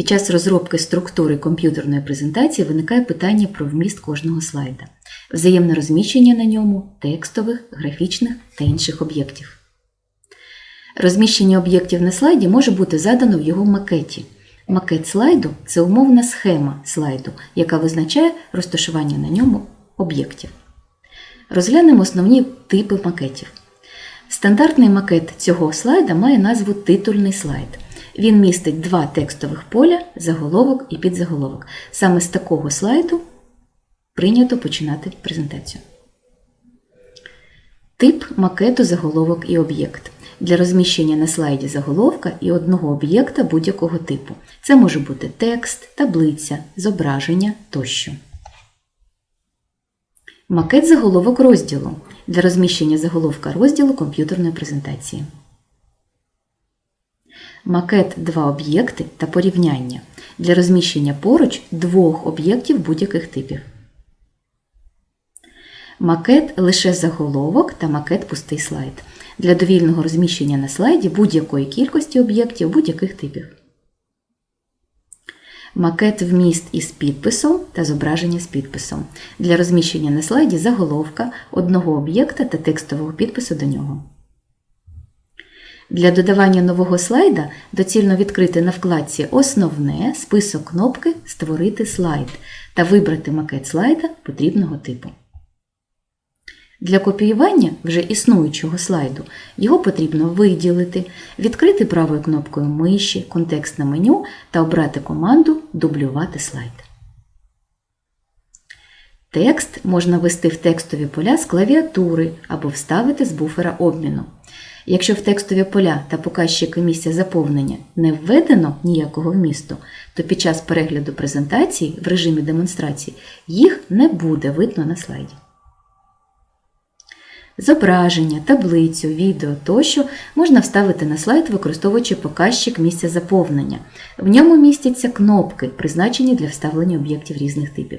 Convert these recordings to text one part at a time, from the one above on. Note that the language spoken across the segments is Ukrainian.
Під час розробки структури комп'ютерної презентації виникає питання про вміст кожного слайда, взаємне розміщення на ньому текстових, графічних та інших об'єктів. Розміщення об'єктів на слайді може бути задано в його макеті. Макет слайду це умовна схема слайду, яка визначає розташування на ньому об'єктів. Розглянемо основні типи макетів. Стандартний макет цього слайда має назву титульний слайд. Він містить два текстових поля, заголовок і підзаголовок. Саме з такого слайду прийнято починати презентацію. Тип макету заголовок і об'єкт. Для розміщення на слайді заголовка і одного об'єкта будь-якого типу. Це може бути текст, таблиця, зображення тощо. Макет заголовок розділу для розміщення заголовка розділу комп'ютерної презентації. Макет два об'єкти та порівняння для розміщення поруч двох об'єктів будь-яких типів. Макет лише заголовок та макет пустий слайд для довільного розміщення на слайді будь-якої кількості об'єктів будь-яких типів. Макет вміст із підписом та зображення з підписом для розміщення на слайді заголовка одного об'єкта та текстового підпису до нього. Для додавання нового слайда доцільно відкрити на вкладці Основне список кнопки Створити слайд та вибрати макет слайда потрібного типу. Для копіювання вже існуючого слайду його потрібно виділити, відкрити правою кнопкою миші, контекстне меню та обрати команду Дублювати слайд. Текст можна ввести в текстові поля з клавіатури або вставити з буфера обміну. Якщо в текстові поля та показчики місця заповнення не введено ніякого вмісту, то під час перегляду презентації в режимі демонстрації їх не буде видно на слайді. Зображення, таблицю, відео тощо можна вставити на слайд, використовуючи показчик місця заповнення. В ньому містяться кнопки, призначені для вставлення об'єктів різних типів.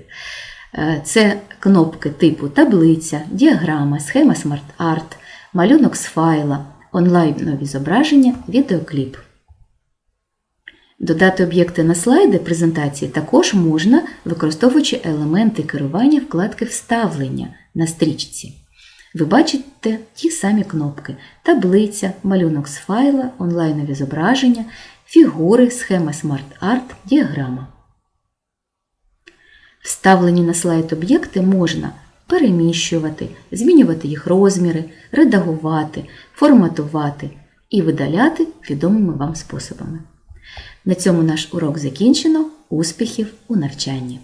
Е, Це кнопки типу таблиця, діаграма, схема смарт-арт, малюнок з файла, онлайнові зображення, відеокліп. Додати об'єкти на слайди презентації також можна, використовуючи елементи керування вкладки Вставлення на стрічці. Ви бачите ті самі кнопки: таблиця, малюнок з файла, онлайнові зображення, фігури, схема смарт-арт, діаграма. Вставлені на слайд об'єкти можна переміщувати, змінювати їх розміри, редагувати, форматувати і видаляти відомими вам способами. На цьому наш урок закінчено. Успіхів у навчанні!